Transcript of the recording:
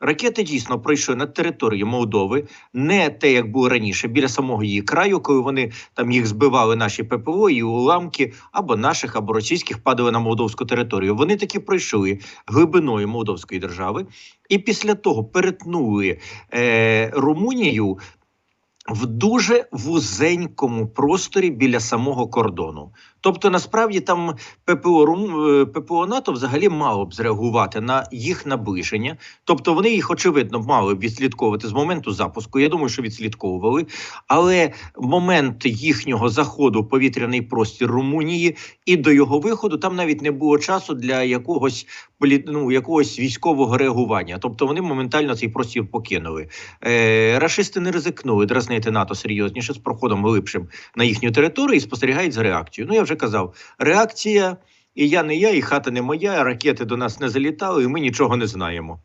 Ракети дійсно пройшли над територією Молдови, не те, як було раніше, біля самого її краю, коли вони там їх збивали наші ППО і уламки або наших, або російських падали на молдовську територію. Вони таки пройшли глибиною Молдовської держави, і після того перетнули е, Румунію в дуже вузенькому просторі біля самого кордону. Тобто, насправді там ППО Рум е, ППО НАТО взагалі мало б зреагувати на їх наближення. Тобто вони їх очевидно мали б відслідковувати з моменту запуску. Я думаю, що відслідковували. Але момент їхнього заходу в повітряний простір Румунії і до його виходу там навіть не було часу для якогось ну, якогось військового реагування. Тобто вони моментально цей простір покинули. Е, рашисти не ризикнули дразнити НАТО серйозніше з проходом глибшим на їхню територію і спостерігають за реакцією. Ну я вже казав, реакція. І я не я, і хата не моя, ракети до нас не залітали, і ми нічого не знаємо.